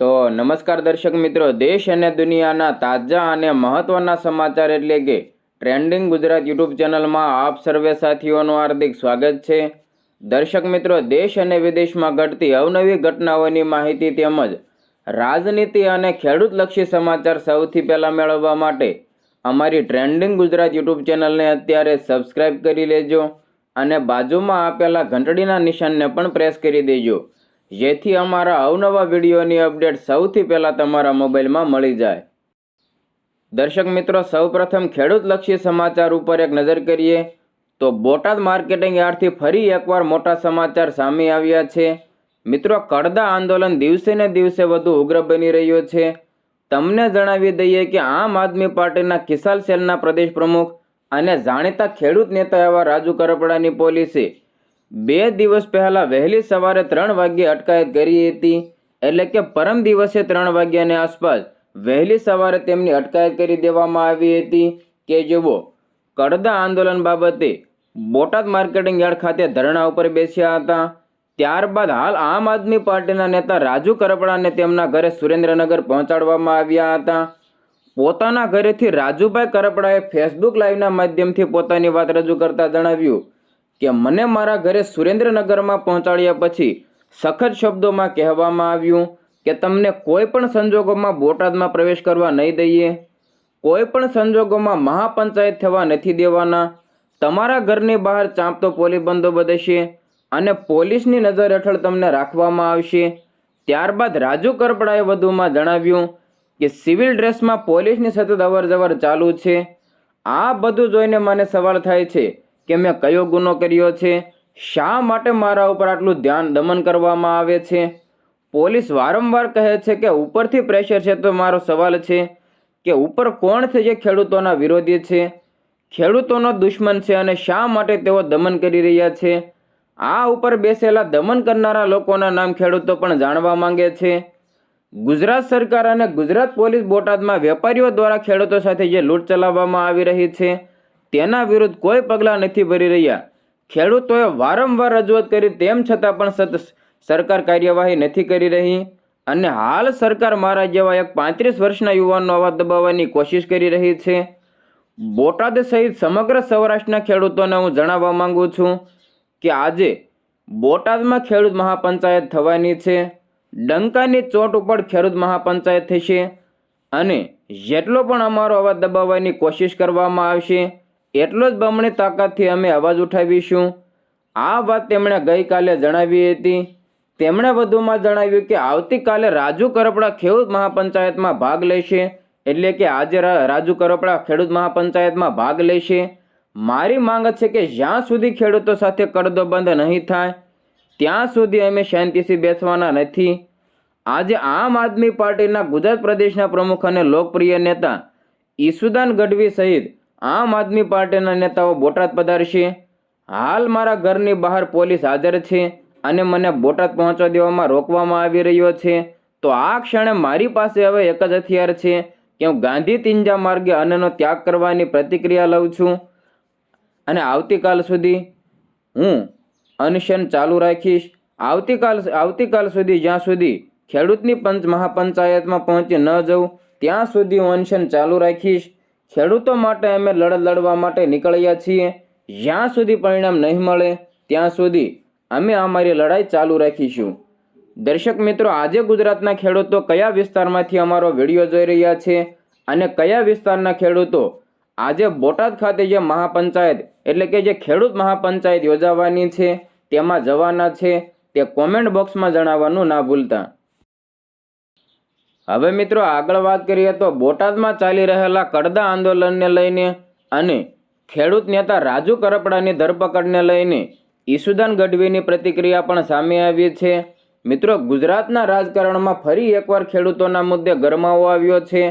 તો નમસ્કાર દર્શક મિત્રો, દેશ અને દુનિયાના તાજા અને મહત્વના સમાચાર એટલે કે ટ્રેન્ડિંગ ગુજરાત યુટ્યુબ ચેનલમાં આપ સર્વે સાથીઓનું હાર્દિક સ્વાગત છે. દર્શક મિત્રો, દેશ અને વિદેશમાં ઘટતી અવનવી ઘટનાઓની માહિતી તેમજ રાજનીતિ અને ખેડૂતલક્ષી સમાચાર સૌથી પહેલાં મેળવવા માટે અમારી ટ્રેન્ડિંગ ગુજરાત યુટ્યુબ ચેનલને અત્યારે સબસ્ક્રાઇબ કરી લેજો અને બાજુમાં આપેલા ઘંટડીના નિશાનને પણ પ્રેસ કરી દેજો. જેથી અમારા અવનવા વિડીયોની અપડેટ સૌથી પહેલાં તમારા મોબાઈલમાં મળી જાય. દર્શક મિત્રો, સૌપ્રથમ ખેડૂતલક્ષી સમાચાર ઉપર એક નજર કરીએ. તો બોટાદ માર્કેટિંગ યાર્ડથી ફરી એકવાર મોટા સમાચાર સામે આવ્યા છે. મિત્રો, કડદા આંદોલન દિવસે ને દિવસે વધુ ઉગ્ર બની રહ્યો છે. તમને જણાવી દઈએ કે આમ આદમી પાર્ટીના કિસાલ સેલના પ્રદેશ પ્રમુખ અને જાણીતા ખેડૂત નેતા એવા રાજુ કરપડાની પોલીસે. બે દિવસ પહેલાં વહેલી સવારે ત્રણ વાગ્યે અટકાયત કરી હતી. એટલે કે પરમ દિવસે ત્રણ વાગ્યાની આસપાસ વહેલી સવારે તેમની અટકાયત કરી દેવામાં આવી હતી. કે જુઓ, કડદા આંદોલન બાબતે બોટાદ માર્કેટિંગ યાર્ડ ખાતે ધરણા ઉપર બેસ્યા હતા. ત્યારબાદ હાલ આમ આદમી પાર્ટીના નેતા રાજુ કરપડાને તેમના ઘરે સુરેન્દ્રનગર પહોંચાડવામાં આવ્યા હતા. પોતાના ઘરેથી રાજુભાઈ કરપડાએ ફેસબુક લાઈવના માધ્યમથી પોતાની વાત રજૂ કરતા જણાવ્યું કે, મને મારા ઘરે સુરેન્દ્રનગરમાં પહોંચાડ્યા પછી સખત શબ્દોમાં કહેવામાં આવ્યું કે, તમને કોઈ પણ સંજોગોમાં બોટાદમાં પ્રવેશ કરવા નહીં દઈએ. કોઈ પણ સંજોગોમાં મહાપંચાયત થવા નથી દેવાના. તમારા ઘરની બહાર ચાંપતો પોલી બંદોબસ્ત હશે અને પોલીસની નજર હેઠળ તમને રાખવામાં આવશે. ત્યારબાદ રાજુ કરપડાએ વધુમાં જણાવ્યું કે સિવિલ ડ્રેસમાં પોલીસની સતત અવરજવર ચાલુ છે. આ બધું જોઈને મને સવાલ થાય છે કે મેં કયો ગુનો કર્યો છે? શા માટે મારા ઉપર આટલું ધ્યાન દમન કરવામાં આવે છે? પોલીસ વારંવાર કહે છે કે ઉપરથી પ્રેશર છે તો મારો સવાલ છે કે ઉપર કોણ છે જે ખેડૂતોના વિરોધી છે? ખેડૂતોનો દુશ્મન છે અને શા માટે તેઓ દમન કરી રહ્યા છે? આ ઉપર બેસેલા દમન કરનારા લોકોના નામ ખેડૂતો પણ જાણવા માંગે છે. ગુજરાત સરકાર અને ગુજરાત પોલીસ બોટાદમાં વેપારીઓ દ્વારા ખેડૂતો સાથે જે લૂંટ ચલાવવામાં આવી રહી છે, તેના વિરુદ્ધ કોઈ પગલાં નથી ભરી રહ્યા. ખેડૂતોએ વારંવાર રજૂઆત કરી તેમ છતાં પણ સત સરકાર કાર્યવાહી નથી કરી રહી અને હાલ સરકાર મારા જેવા એક પાંત્રીસ વર્ષના યુવાનનો અવાજ દબાવવાની કોશિશ કરી રહી છે. બોટાદ સહિત સમગ્ર સૌરાષ્ટ્રના ખેડૂતોને હું જણાવવા માગું છું કે આજે બોટાદમાં ખેડૂત મહાપંચાયત થવાની છે, ડંકાની ચોટ ઉપર ખેડૂત મહાપંચાયત થશે અને જેટલો પણ અમારો અવાજ દબાવવાની કોશિશ કરવામાં આવશે, એટલો જ બમણી તાકાતથી અમે અવાજ ઉઠાવીશું. આ વાત તેમણે ગઈકાલે જણાવી હતી. તેમણે વધુમાં જણાવ્યું કે આવતીકાલે રાજુ કરપડા ખેડૂત મહાપંચાયતમાં ભાગ લેશે, એટલે કે આજે રાજુ કરપડા ખેડૂત મહાપંચાયતમાં ભાગ લેશે. મારી માંગ છે કે જ્યાં સુધી ખેડૂતો સાથે કરદો બંધ નહીં થાય, ત્યાં સુધી અમે શાંતિથી બેસવાના નથી. આજે આમ આદમી પાર્ટીના ગુજરાત પ્રદેશના પ્રમુખ અને લોકપ્રિય નેતા ઈસુદાન ગઢવી સહિત આમ આદમી પાર્ટીના નેતાઓ બોટાદ પધારશે. હાલ મારા ઘરની બહાર પોલીસ હાજર છે અને મને બોટાદ પહોંચવા દેવામાં રોકવામાં આવી રહ્યો છે. તો આ ક્ષણે મારી પાસે હવે એક જ હથિયાર છે કે હું ગાંધી તિંજા માર્ગે અન્નનો ત્યાગ કરવાની પ્રતિક્રિયા લઉં છું. અને આવતીકાલ સુધી હું અનશન ચાલુ રાખીશ. આવતીકાલ આવતીકાલ સુધી જ્યાં સુધી ખેડૂતની પંચ, મહાપંચાયતમાં પહોંચી ન જઉં, ત્યાં સુધી હું અનશન ચાલુ રાખીશ. ખેડૂતો માટે અમે લડત લડવા માટે નીકળ્યા છીએ. જ્યાં સુધી પરિણામ નહીં મળે, ત્યાં સુધી અમે અમારી લડાઈ ચાલુ રાખીશું. દર્શક મિત્રો, આજે ગુજરાતના ખેડૂતો કયા વિસ્તારમાંથી અમારો વીડિયો જોઈ રહ્યા છે અને કયા વિસ્તારના ખેડૂતો આજે બોટાદ ખાતે જે મહાપંચાયત એટલે કે જે ખેડૂત મહાપંચાયત યોજાવાની છે, તેમાં જવાના છે, તે કોમેન્ટ બોક્સમાં જણાવવાનું ના ભૂલતા. હવે મિત્રો આગળ વાત કરીએ તો બોટાદમાં ચાલી રહેલા કડદા આંદોલનને લઈને અને ખેડૂત નેતા રાજુ કરપડાની ધરપકડને લઈને ઈસુદાન ગઢવીની પ્રતિક્રિયા પણ સામે આવી છે. મિત્રો ગુજરાતના રાજકારણમાં ફરી એકવાર ખેડૂતોના મુદ્દે ગરમાવો આવ્યો છે.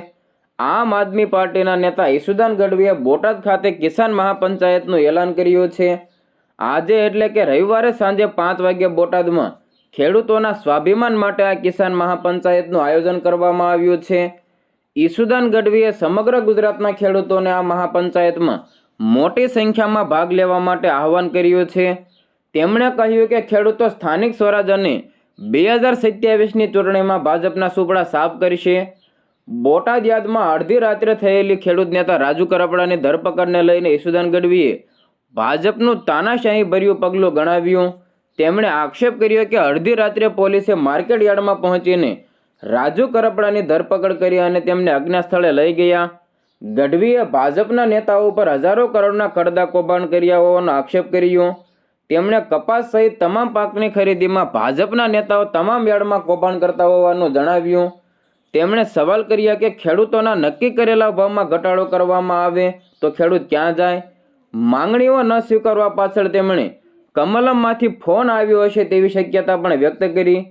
આમ આદમી પાર્ટીના નેતા ઈસુદાન ગઢવીએ બોટાદ ખાતે કિસાન મહાપંચાયતનું એલાન કર્યું છે. આજે એટલે કે રવિવારે સાંજે પાંચ વાગ્યે બોટાદમાં ખેડૂતોના સ્વાભિમાન માટે આ કિસાન મહાપંચાયતનું આયોજન કરવામાં આવ્યું છે. ઈસુદાન ગઢવીએ સમગ્ર ગુજરાતના ખેડૂતોને આ મહાપંચાયતમાં મોટી સંખ્યામાં ભાગ લેવા માટે આહવાન કર્યું છે. તેમણે કહ્યું કે ખેડૂતો સ્થાનિક સ્વરાજ અને બે હજાર સત્યાવીસની ચૂંટણીમાં ભાજપના સુપડા સાફ કરશે. બોટાદ યાદમાં અડધી રાત્રે થયેલી ખેડૂત નેતા રાજુ કરપડાની ધરપકડને લઈને ઈસુદાન ગઢવીએ ભાજપનું તાનાશાહી ભર્યું પગલું ગણાવ્યું. તેમણે આક્ષેપ કર્યો કે અડધી રાત્રે પોલીસે માર્કેટ યાર્ડમાં પહોંચીને રાજુ કરપડાની ધરપકડ કરી અને તેમને અજ્ઞાત સ્થળે લઈ ગયા. ગઢવીએ ભાજપના નેતાઓ પર હજારો કરોડના કડદા કૌભાંડ કર્યા હોવાનો આક્ષેપ કર્યો. તેમણે કપાસ સહિત તમામ પાકની ખરીદીમાં ભાજપના નેતાઓ તમામ યાર્ડમાં કૌભાંડ કરતા હોવાનું જણાવ્યું. તેમણે સવાલ કર્યા કે ખેડૂતોના નક્કી કરેલા ભાવમાં ઘટાડો કરવામાં આવે તો ખેડૂત ક્યાં જાય? માંગણીઓ ન સ્વીકારવા પાછળ તેમણે કમલમમાંથી ફોન આવ્યો હશે તેવી શક્યતા પણ વ્યક્ત કરી.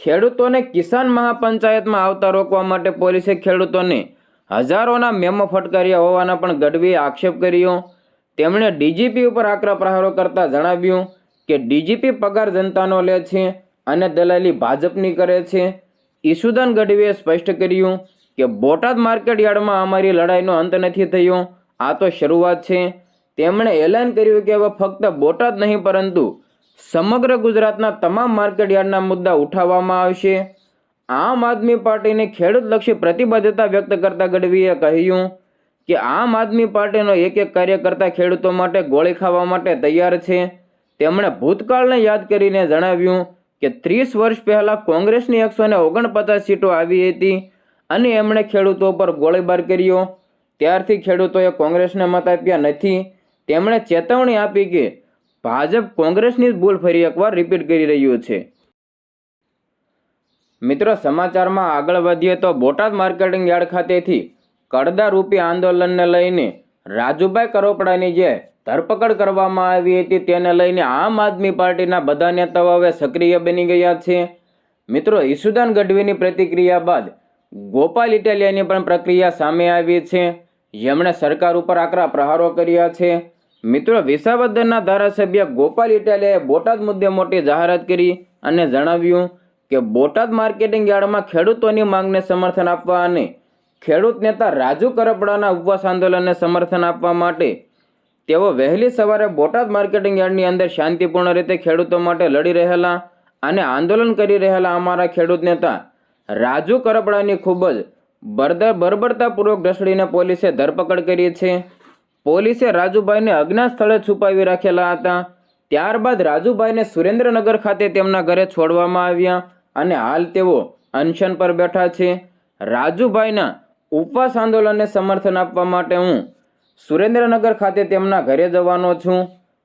ખેડૂતોને કિસાન મહાપંચાયતમાં આવતા રોકવા માટે પોલીસે ખેડૂતોને હજારોના મેમો ફટકાર્યા હોવાના પણ ગઢવીએ આક્ષેપ કર્યો. તેમણે ડીજીપી ઉપર આકરા પ્રહારો કરતા જણાવ્યું કે ડીજીપી પગાર જનતાનો લે છે અને દલાલી ભાજપની કરે છે. ઈસુદાન ગઢવીએ સ્પષ્ટ કર્યું કે બોટાદ માર્કેટ યાર્ડમાં અમારી લડાઈનો અંત નથી થયો. આ તો શરૂઆત છે. તેમણે એલાન કર્યું કે હવે ફક્ત બોટાદ નહીં, પરંતુ સમગ્ર ગુજરાતના તમામ માર્કેટ યાર્ડના મુદ્દા ઉઠાવવામાં આવશે. આમ આદમી પાર્ટીની ખેડૂતલક્ષી પ્રતિબદ્ધતા વ્યક્ત કરતા ગઢવીએ કહ્યું કે આમ આદમી પાર્ટીનો એક એક કાર્યકર્તા ખેડૂતો માટે ગોળી ખાવા માટે તૈયાર છે. તેમણે ભૂતકાળને યાદ કરીને જણાવ્યું કે ત્રીસ વર્ષ પહેલાં કોંગ્રેસની એકસો ને ઓગણપચાસ સીટો આવી હતી અને એમણે ખેડૂતો પર ગોળીબાર કર્યો. ત્યારથી ખેડૂતોએ કોંગ્રેસને મત આપ્યા નથી. તેમણે ચેતવણી આપી કે ભાજપ કોંગ્રેસની જ ભૂલ ફરી એકવાર રિપીટ કરી રહ્યું છે. મિત્રો, સમાચારમાં આગળ વધીએ તો બોટાદ માર્કેટિંગ યાર્ડ ખાતેથી કડદા રૂપી આંદોલનને લઈને રાજુભાઈ કરોપડાની જે ધરપકડ કરવામાં આવી હતી તેને લઈને આમ આદમી પાર્ટીના બધા નેતાઓ હવે સક્રિય બની ગયા છે. મિત્રો, ઈસુદાન ગઢવીની પ્રતિક્રિયા બાદ ગોપાલ ઇટાલિયાની પણ પ્રક્રિયા સામે આવી છે. જેમણે સરકાર ઉપર આકરા પ્રહારો કર્યા છે. મિત્રો, વિસાવદરના ધારાસભ્ય ગોપાલ ઇટાલિયાએ બોટાદ મુદ્દે મોટી જાહેરાત કરી અને જણાવ્યું કે બોટાદ માર્કેટિંગ યાર્ડમાં ખેડૂતોની માંગને સમર્થન આપવા અને ખેડૂત નેતા રાજુ કરપડાના ઉપવાસ આંદોલનને સમર્થન આપવા માટે તેઓ વહેલી સવારે બોટાદ માર્કેટિંગ યાર્ડની અંદર શાંતિપૂર્ણ રીતે ખેડૂતો માટે લડી રહેલા અને આંદોલન કરી રહેલા અમારા ખેડૂત નેતા રાજુ કરપડાની ખૂબ જ બરદર બરબરતાપૂર્વક ઢસડીને પોલીસે ધરપકડ કરી છે. પોલીસે રાજુભાઈને અજ્ઞાત સ્થળે છુપાવી રાખેલા હતા. ત્યારબાદ રાજુભાઈને સુરેન્દ્રનગર ખાતે તેમના ઘરે છોડવામાં આવ્યા અને હાલ તેઓ અનશન પર બેઠા છે. રાજુભાઈના ઉપવાસ આંદોલનને સમર્થન આપવા માટે હું સુરેન્દ્રનગર ખાતે તેમના ઘરે જવાનો છું.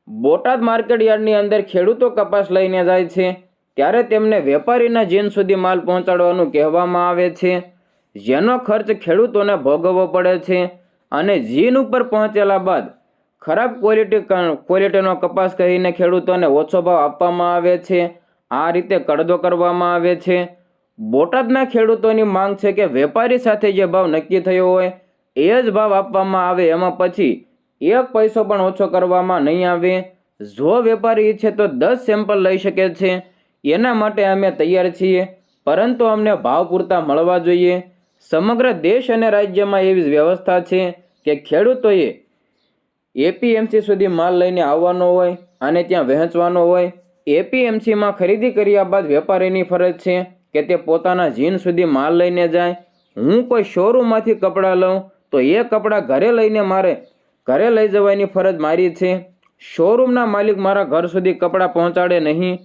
બોટાદ માર્કેટ યાર્ડની અંદર ખેડૂતો કપાસ લઈને જાય છે. ત્યારે તેમને વેપારીના જીન સુધી માલ પહોંચાડવાનું કહેવામાં આવે છે. જેનો ખર્ચ ખેડૂતોને ભોગવવો પડે છે અને જીન ઉપર પહોંચેલા બાદ ખરાબ ક્વોલિટી ક્વોલિટીનો કપાસ કહીને ખેડૂતોને ઓછો ભાવ આપવામાં આવે છે. આ રીતે કડદો કરવામાં આવે છે. બોટાદના ખેડૂતોની માંગ છે કે વેપારી સાથે જે ભાવ નક્કી થયો હોય એ જ ભાવ આપવામાં આવે એમાં પછી એક પૈસો પણ ઓછો કરવામાં નહીં આવે. જો વેપારી ઈચ્છે તો દસ સેમ્પલ લઈ શકે છે. એના માટે અમે તૈયાર છીએ. પરંતુ અમને ભાવ પૂરતા મળવા જોઈએ. સમગ્ર દેશ અને રાજ્યમાં એવી વ્યવસ્થા છે કે ખેડૂતોએ એપીએમસી સુધી માલ લઈને આવવાનો હોય અને ત્યાં વહેંચવાનો હોય. એપીએમસીમાં ખરીદી કર્યા બાદ વેપારીની ફરજ છે કે તે પોતાના જીન સુધી માલ લઈને જાય. હું કોઈ શોરૂમમાંથી કપડાં લઉં તો એ કપડાં ઘરે લઈને મારે ઘરે લઈ જવાની ફરજ મારી છે. શોરૂમના માલિક મારા ઘર સુધી કપડાં પહોંચાડે નહીં.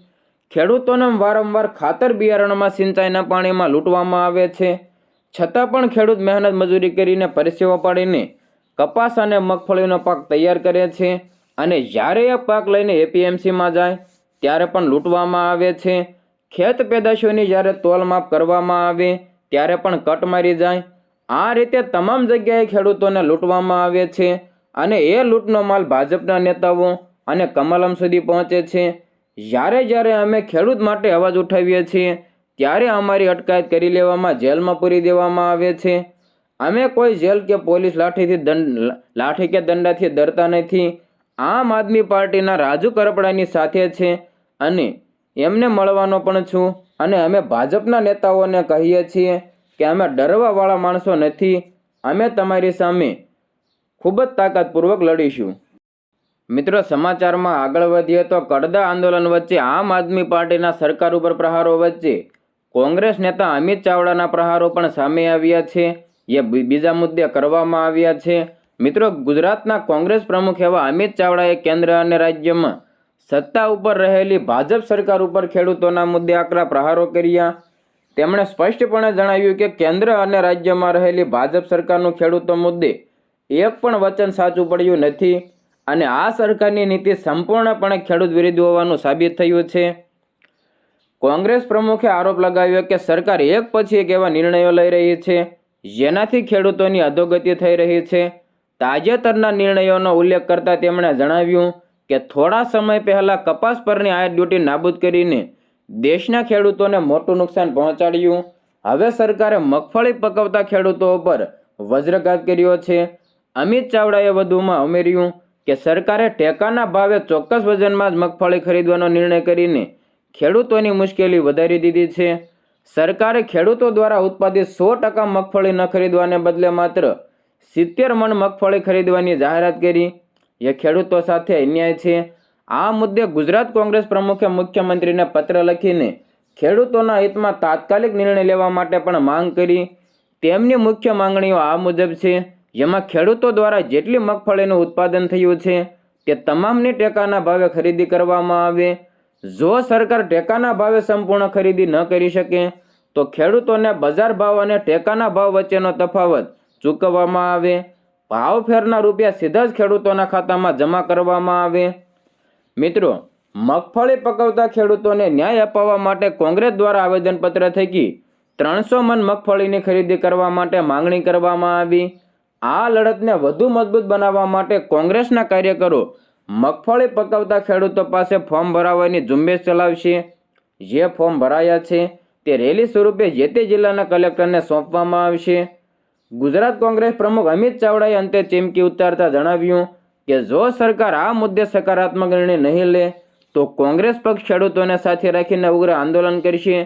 ખેડૂતોને વારંવાર ખાતર બિયારણમાં સિંચાઈના પાણીમાં લૂંટવામાં આવે છે. છતાં પણ ખેડૂત મહેનત મજૂરી કરીને પરસેવા પાડીને કપાસ અને મગફળીનો પાક તૈયાર કરે છે અને જ્યારે એ પાક લઈને એપીએમસીમાં જાય, ત્યારે પણ લૂંટવામાં આવે છે. ખેત પેદાશોની જ્યારે તોલમાપ કરવામાં આવે, ત્યારે પણ કટ મારી જાય. આ રીતે તમામ જગ્યાએ ખેડૂતોને લૂંટવામાં આવે છે અને એ લૂંટનો માલ ભાજપના નેતાઓ અને કમલમ સુધી પહોંચે છે. જ્યારે જ્યારે અમે ખેડૂત માટે અવાજ ઉઠાવીએ છીએ, ત્યારે અમારી અટકાયત કરી લેવામાં જેલમાં પૂરી દેવામાં આવે છે. અમે કોઈ જેલ કે પોલીસ લાઠીથી દંડ લાઠી કે દંડાથી ડરતા નથી. આમ આદમી પાર્ટીના રાજુ કરપડાની સાથે છે અને એમને મળવાનો પણ છું અને અમે ભાજપના નેતાઓને કહીએ છીએ કે અમે ડરવાવાળા માણસો નથી, અમે તમારી સામે ખૂબ જ તાકાતપૂર્વક લડીશું. મિત્રો, સમાચારમાં આગળ વધીએ તો કડદા આંદોલન વચ્ચે આમ આદમી પાર્ટીના સરકાર ઉપર પ્રહારો વચ્ચે કોંગ્રેસ નેતા અમિત ચાવડાના પ્રહારો પણ સામે આવ્યા છે. એ બીજા મુદ્દે કરવામાં આવ્યા છે. મિત્રો, ગુજરાતના કોંગ્રેસ પ્રમુખ એવા અમિત ચાવડાએ કેન્દ્ર અને રાજ્યમાં સત્તા ઉપર રહેલી ભાજપ સરકાર ઉપર ખેડૂતોના મુદ્દે આકરા પ્રહારો કર્યા. તેમણે સ્પષ્ટપણે જણાવ્યું કે કેન્દ્ર અને રાજ્યમાં રહેલી ભાજપ સરકારનું ખેડૂતો મુદ્દે એક પણ વચન સાચું પડ્યું નથી અને આ સરકારની નીતિ સંપૂર્ણપણે ખેડૂત વિરુદ્ધ હોવાનું સાબિત થયું છે. કોંગ્રેસ પ્રમુખે આરોપ લગાવ્યો કે સરકાર એક પછી એક એવા નિર્ણયો લઈ રહી છે, જેનાથી ખેડૂતોની અધોગતિ થઈ રહી છે. તાજેતરના નિર્ણયોનો ઉલ્લેખ કરતાં તેમણે જણાવ્યું કે થોડા સમય પહેલાં કપાસ પરની આયાત ડ્યુટી નાબૂદ કરીને દેશના ખેડૂતોને મોટું નુકસાન પહોંચાડ્યું. હવે સરકારે મગફળી પકવતા ખેડૂતો ઉપર વજ્રઘાત કર્યો છે. અમિત ચાવડાએ વધુમાં ઉમેર્યું કે સરકારે ટેકાના ભાવે ચોક્કસ વજનમાં જ મગફળી ખરીદવાનો નિર્ણય કરીને ખેડૂતોની મુશ્કેલી વધારી દીધી છે. સરકારે ખેડૂતો દ્વારા ઉત્પાદિત સો ટકા મગફળી ન ખરીદવાને બદલે માત્ર સિત્તેર મણ મગફળી ખરીદવાની જાહેરાત કરી. એ ખેડૂતો સાથે અન્યાય છે. આ મુદ્દે ગુજરાત કોંગ્રેસ પ્રમુખે મુખ્યમંત્રીને પત્ર લખીને ખેડૂતોના હિતમાં તાત્કાલિક નિર્ણય લેવા માટે પણ માંગ કરી. તેમની મુખ્ય માંગણીઓ આ મુજબ છે. જેમાં ખેડૂતો દ્વારા જેટલી મગફળીનું ઉત્પાદન થયું છે તે તમામની ટેકાના ભાવે ખરીદી કરવામાં આવે. જો સરકાર ટેકાના ભાવે સંપૂર્ણ ખરીદી ન કરી શકે, તો ખેડૂતોને બજાર ભાવ અને ટેકાના ભાવ વચ્ચેનો તફાવત ચૂકવવામાં આવે. ભાવ ફેરના રૂપિયા સીધા જ ખેડૂતોના ખાતામાં જમા કરવામાં આવે. મિત્રો, મગફળી પકવતા ખેડૂતોને ન્યાય અપાવવા માટે કોંગ્રેસ દ્વારા આવેદનપત્ર થકી ત્રણસો મન મગફળીની ખરીદી કરવા માટે માંગણી કરવામાં આવી. આ લડતને વધુ મજબૂત બનાવવા માટે કોંગ્રેસના કાર્યકરો મગફળી પકવતા ખેડૂતો પાસે ફોર્મ ભરાવવાની ઝુંબેશ ચલાવશે. જે ફોર્મ ભરાયા છે તે રેલી સ્વરૂપે જે તે જિલ્લાના કલેક્ટરને સોંપવામાં આવશે. ગુજરાત કોંગ્રેસ પ્રમુખ અમિત ચાવડાએ અંતે ચીમકી ઉતારતા જણાવ્યું કે જો સરકાર આ મુદ્દે સકારાત્મક નિર્ણય નહીં લે, તો કોંગ્રેસ પક્ષ ખેડૂતોને સાથે રાખીને ઉગ્ર આંદોલન કરશે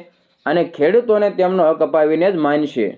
અને ખેડૂતોને તેમનો હક અપાવીને જ માનશે.